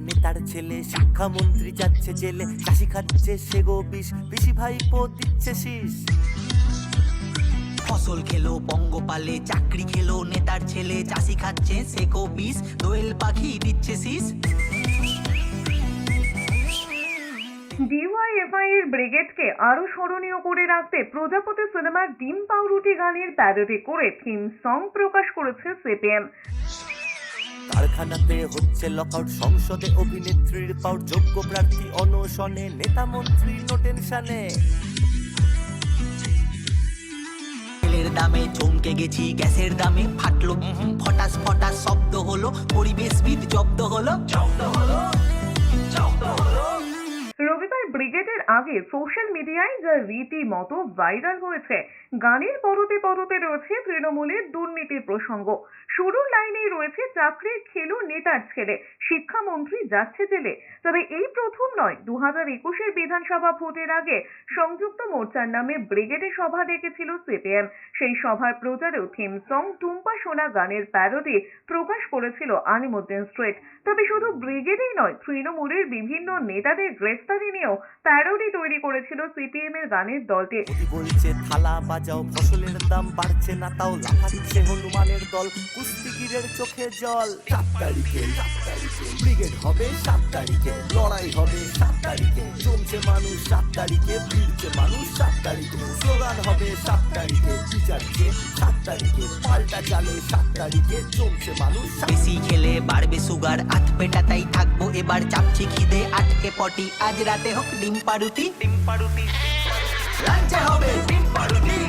ছেলে শিক্ষামন্ত্রী যাচ্ছে জেলে। চাষি খাচ্ছে সে গো বিষ পিসি ভাইপো দিচ্ছে শীষ। ফসল খেলো পঙ্গপালে চাকরি খেলো নেতার ছেলে চাষি খাচ্ছে সেকো বিষ দোয়েল পাখি দিচ্ছে শীষ। ডিওয়াইএফআই এর ব্রিগেডকে আরও স্মরণীয় করে রাখতে প্রজাপতি সিনেমার ডিম পাউরুটি গানের প্যারোডি করে থিম সং প্রকাশ করেছে সিপিএম। কারখানাতে হচ্ছে লকআউট সংসদে অভিনেত্রীর পাউট যোগ্য প্রার্থী অনশনে নেতা মন্ত্রী নো টেনশনে তেলের দামে চমকে গেছি গ্যাসের দামে ফাটলো। ফটাস ফটাস শব্দ হলো পরিবেশবিদ জব্দ হলো। জব্দ হলো। আগে সোশ্যাল মিডিয়ায় যা রীতিমতো ভাইরাল হয়েছে, গানের পরতে পরতে রয়েছে তৃণমূলের দুর্নীতির প্রসঙ্গ। শুরুর লাইনেই রয়েছে চাকরির খেলো নেতার ছেলে, শিক্ষামন্ত্রী যাচ্ছে জেলে। তবে এই প্রথম নয় দু হাজার একুশের বিধানসভা ভোটের আগে সংযুক্ত মোর্চার নামে ব্রিগেডে সভা ডেকেছিল সিপিএম। সেই সভার প্রচারেও থিম সং টুম্পা সোনা গানের প্যারোডি প্রকাশ করেছিল আলিমুদ্দিন স্ট্রিট। তবে ব্রিগেডেই নয়। তৃণমূলের বিভিন্ন নেতাদের গ্রেফতারি নিয়েও প্যারোডি তৈরি করেছিল সিপিএম এর গানের দলটি বলছে, থালা বাজাও, ফসলের দাম বাড়ছে না তাও লাফাচ্ছে হনুমানের দল। কুস্তিগিরের চোখে জল। সাত তারিখে ব্রিগেড হবে, সাত তারিখে লড়াই হবে, সাত তারিখে জমছে মানুষ, সাত তারিখে ভিড়ছে মানুষ। তারিখে। স্লোগান হবে সাত তারিখে টিচারকে সাত তারিখে পাল্টা চালে সাত তারিখে জমছে মানুষ বেশি খেলে বাড়বে সুগার আত পেটা তাই থাকব এবার। চাপছে খিদে আটকে পটি। আজ রাতে হোক ডিম পারুটি। ডিম পারুটি। লাঞ্চে হবে ডিম পারুটি।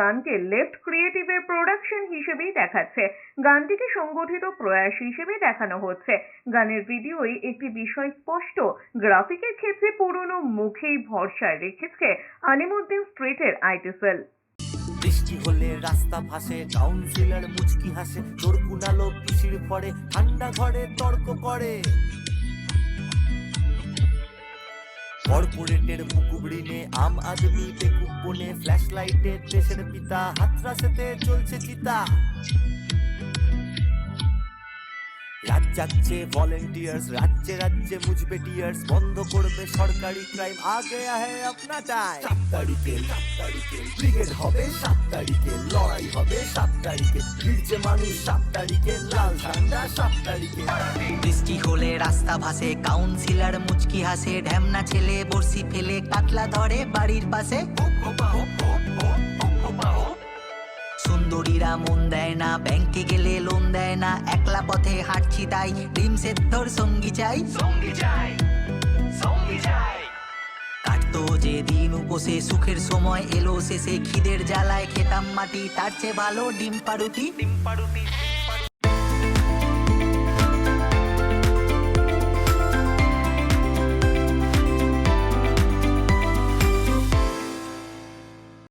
গানকে লেফট ক্রিয়েটিভের প্রোডাকশন হিসেবেই দেখাচ্ছে। গানটিকে সংগঠিত প্রয়াস হিসেবে দেখানো হচ্ছে। গানের ভিডিওই একটি বিষয় স্পষ্ট গ্রাফিকের ক্ষেত্রে পুরনো মুখেই ভরসা রেখেছে আলিমুদ্দিন স্ট্রিটের আইটি সেল বৃষ্টি হলে রাস্তা ভাসে কাউন্সিলর মুচকি হাসে তোর কুনালো পিসির পরে ঠান্ডা ঘরে তর্ক করে। কর্পোরেটের মুকুবড়িনে আম আদমি বেকুব বনে ফ্ল্যাশ লাইটে দেশের পিতা হাতরাসেতে চলছে চিতা। যাচ্ছে ভলেন্টিয়ার্স রাজ্যে রাজ্যে মুজবে টিয়ার্স বন্ধ করবে সরকারি ক্রাইম আগে আহে আপনা টাইম সাত তারিখে সাত তারিখে ব্রিগেড হবে সাত তারিখে লড়াই হবে সাত তারিখে। ভিড়ছে মানুষ সাত তারিখে লাল ঝান্ডা সাত তারিখে। বৃষ্টি হলে রাস্তা ভাসে কাউন্সিলর মুচকি হাসে ঢ্যামনা ছেলে বড়শি ফেলে কাতলা ধরে বাড়ির পাশে। সুন্দরীরা মন দেয় না ব্যাংকে গেলে লোন দেয় না একলা পথে তাই। ডিম সেদ্ধর সঙ্গী চাই। সঙ্গী চাই সঙ্গী চাই। কাটতো যে দিন উপসে সুখের সময় এলো শেষে খিদের জ্বালায় খেতাম মাটি। তার চেয়ে ভালো ডিম পারুটি। ডিম পারুটি।